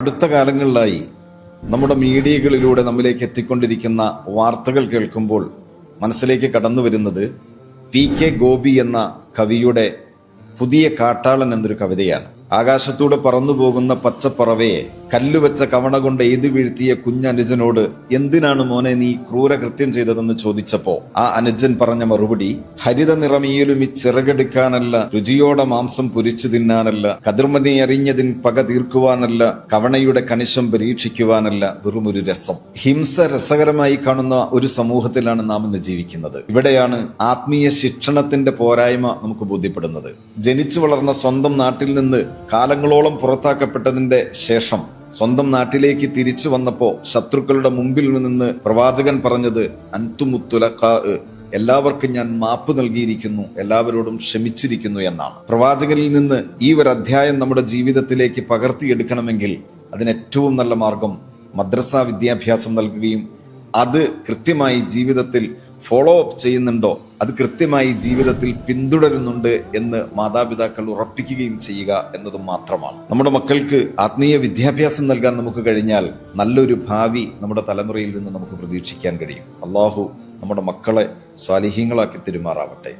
അടുത്ത കാലങ്ങളിലായി നമ്മുടെ മീഡിയകളിലൂടെ നമ്മിലേക്ക് എത്തിക്കൊണ്ടിരിക്കുന്ന വാർത്തകൾ കേൾക്കുമ്പോൾ മനസ്സിലേക്ക് കടന്നു വരുന്നത് പി കെ ഗോപി എന്ന കവിയുടെ പുതിയ കാട്ടാളൻ എന്നൊരു കവിതയാണ്. ആകാശത്തൂടെ പറന്നു പോകുന്ന പച്ചപ്പറവയെ കല്ലുവെച്ച കവണ കൊണ്ട് എഴുതി വീഴ്ത്തിയ കുഞ്ഞനുജനോട് എന്തിനാണ് മോനെ നീ ക്രൂരകൃത്യം ചെയ്തതെന്ന് ചോദിച്ചപ്പോ? ആ അനുജൻ പറഞ്ഞ മറുപടി ഹരിത നിറമിയിലും ഈ ചിറകെടുക്കാനല്ല രുചിയോടെ മാംസം പൊരിച്ചു തിന്നാനല്ല കതിർമനെ അറിഞ്ഞതിൻ പക തീർക്കുവാനല്ല കവണയുടെ കണിശം പരീക്ഷിക്കുവാനല്ല ഒരു രസം. ഹിംസ രസകരമായി കാണുന്ന ഒരു സമൂഹത്തിലാണ് നാം ഇന്ന് ജീവിക്കുന്നത്. ഇവിടെയാണ് ആത്മീയ ശിക്ഷണത്തിന്റെ പോരായ്മ നമുക്ക് ബോധ്യപ്പെടുന്നത്. ജനിച്ചു വളർന്ന സ്വന്തം നാട്ടിൽ നിന്ന് കാലങ്ങളോളം പുറത്താക്കപ്പെട്ടതിന്റെ ശേഷം സ്വന്തം നാട്ടിലേക്ക് തിരിച്ചു വന്നപ്പോ ശത്രുക്കളുടെ മുമ്പിൽ നിന്ന് പ്രവാചകൻ പറഞ്ഞത് അൻതുമുത്തുലക്കാ എല്ലാവർക്കും ഞാൻ മാപ്പ് നൽകിയിരിക്കുന്നു എല്ലാവരോടും ക്ഷമിച്ചിരിക്കുന്നു എന്നാണ്. പ്രവാചകനിൽ നിന്ന് ഈ ഒരു അധ്യായം നമ്മുടെ ജീവിതത്തിലേക്ക് പകർത്തിയെടുക്കണമെങ്കിൽ അതിന് ഏറ്റവും നല്ല മാർഗം മദ്രസ വിദ്യാഭ്യാസം നൽകുകയും അത് കൃത്യമായി ജീവിതത്തിൽ ഫോളോ അപ്പ് ചെയ്യുന്നുണ്ടോ അത് കൃത്യമായി ജീവിതത്തിൽ പിന്തുടരുന്നുണ്ട് എന്ന് മാതാപിതാക്കൾ ഉറപ്പിക്കുകയും ചെയ്യുക എന്നത് മാത്രമാണ്. നമ്മുടെ മക്കൾക്ക് ആത്മീയ വിദ്യാഭ്യാസം നൽകാൻ നമുക്ക് കഴിഞ്ഞാൽ നല്ലൊരു ഭാവി നമ്മുടെ തലമുറയിൽ നിന്ന് നമുക്ക് പ്രതീക്ഷിക്കാൻ കഴിയും. അള്ളാഹു നമ്മുടെ മക്കളെ സ്വാലിഹ്യങ്ങളാക്കി തെരുമാറാവട്ടെ.